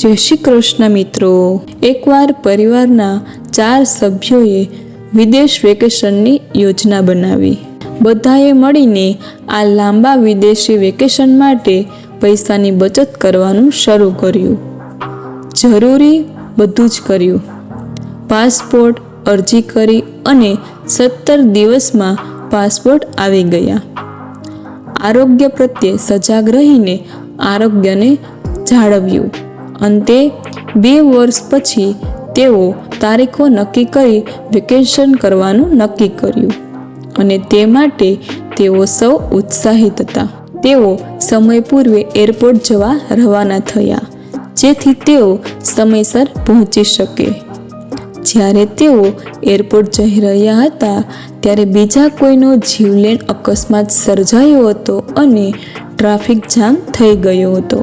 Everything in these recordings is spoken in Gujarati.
જય શ્રી કૃષ્ણ મિત્રો. એકવાર પરિવારના ચાર સભ્યોએ વિદેશ વેકેશનની યોજના બનાવી. બધાએ મળીને આ લાંબા વિદેશી વેકેશન માટે પૈસાની બચત કરવાનું શરૂ કર્યું. જરૂરી બધું જ કર્યું. પાસપોર્ટ અરજી કરી અને સત્તર દિવસમાં પાસપોર્ટ આવી ગયા. આરોગ્ય પ્રત્યે સજાગ રહીને આરોગ્યને જાળવ્યું. અંતે બે વર્ષ પછી તેઓ તારીખો નક્કી કરી વેકેશન કરવાનું નક્કી કર્યું અને તે માટે તેઓ સૌ ઉત્સાહિત હતા. તેઓ સમય પૂર્વે એરપોર્ટ જવા રવાના થયા, જેથી તેઓ સમયસર પહોંચી શકે. જ્યારે તેઓ એરપોર્ટ જઈ રહ્યા હતા, ત્યારે બીજા કોઈનો જીવલેણ અકસ્માત સર્જાયો હતો અને ટ્રાફિક જામ થઈ ગયો હતો.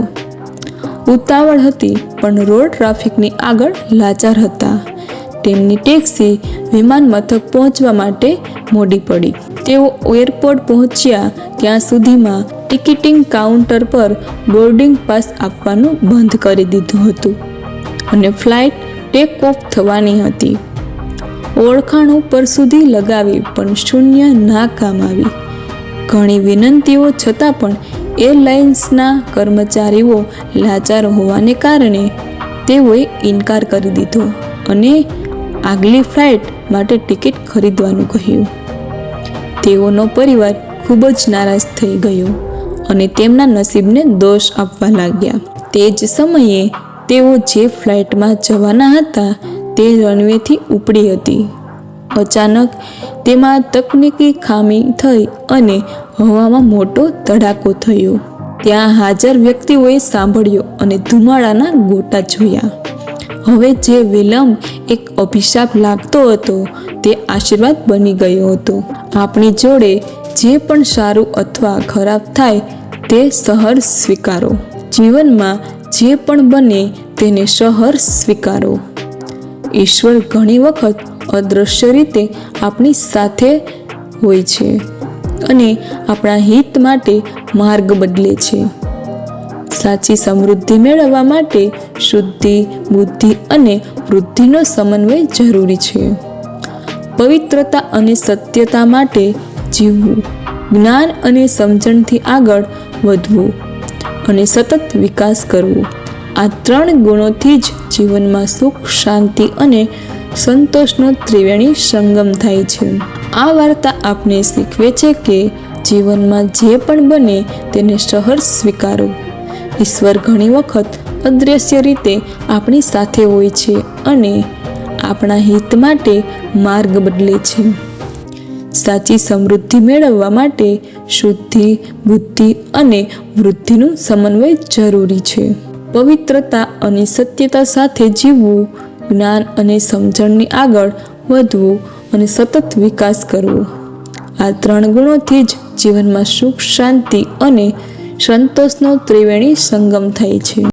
ઉતાવળ હતી, પણ રોડ ટ્રાફિકની આગળ લાચાર હતા. તેમની ટેક્સી વિમાન મથક પહોંચવા માટે મોડી પડી. તેઓ એરપોર્ટ પહોંચ્યા ત્યાં સુધીમાં ટિકિટિંગ કાઉન્ટર પર બોર્ડિંગ પાસ આપવાનું બંધ કરી દીધું હતું અને ફ્લાઇટ ટેક ઓફ થવાની હતી. ઓળખાણ ઉપર સુધી લગાવી પણ શૂન્ય ના કામ આવી. ઘણી વિનંતીઓ છતાં પણ એરલાઇન્સના કર્મચારીઓ લાચાર હોવાને કારણે તેઓએ ઇનકાર કરી દીધો અને આગલી ફ્લાઇટ માટે ટિકિટ ખરીદવાનું કહ્યું. તેઓનો પરિવાર ખૂબ જ નારાજ થઈ ગયો અને તેમના નસીબને દોષ આપવા લાગ્યા. તે જ સમયે તેઓ જે ફ્લાઇટમાં જવાના હતા તે રનવેથી ઉપડી હતી. અચાનક તેમાં તકનીકી ખામી થઈ અને હવામાં મોટો ધડાકો થયો. ત્યાં હાજર વ્યક્તિઓએ સાંભળ્યો અને ધુમાડાના ગોટા જોયા. હવે જે વિલંબ એક અભિશાપ લાગતો હતો, તે આશીર્વાદ બની ગયો હતો. આપણી જોડે જે પણ સારું અથવા ખરાબ થાય, તે સહર સ્વીકારો. જીવનમાં જે પણ બને, તેને સહર સ્વીકારો. ઈશ્વર ઘણી વખત અદૃશ્ય રીતે આપણી સાથે હોય છે અને આપણા હિત માટે માર્ગ બદલે છે. સાચી સમૃદ્ધિ મેળવવા માટે શુદ્ધિ, બુદ્ધિ અને વૃદ્ધિનો સમન્વય જરૂરી છે. પવિત્રતા અને સત્યતા માટે જીવવું, જ્ઞાન અને સમજણથી આગળ વધવું અને સતત વિકાસ કરવો આ ત્રણ ગુણોથી જ જીવનમાં સુખ, શાંતિ અને સંતોષનો ત્રિવેણી સંગમ થાય છે. આ વાર્તા આપને શીખવે છે કે જીવનમાં જે પણ બને તેને સહર્ષ સ્વીકારો. ઈશ્વર ઘણી વખત અદૃશ્ય રીતે આપણી સાથે હોય છે અને આપણા હિત માટે માર્ગ બદલે છે. સાચી સમૃદ્ધિ મેળવવા માટે શુદ્ધિ, બુદ્ધિ અને વૃદ્ધિનું સમન્વય જરૂરી છે. પવિત્રતા અને સત્યતા સાથે જીવવું જ્ઞાન અને સમજણની આગળ વધવું અને સતત વિકાસ કરવો. આ ત્રણ ગુણોથી જ જીવનમાં સુખ, શાંતિ અને સંતોષનો ત્રિવેણી સંગમ થાય છે.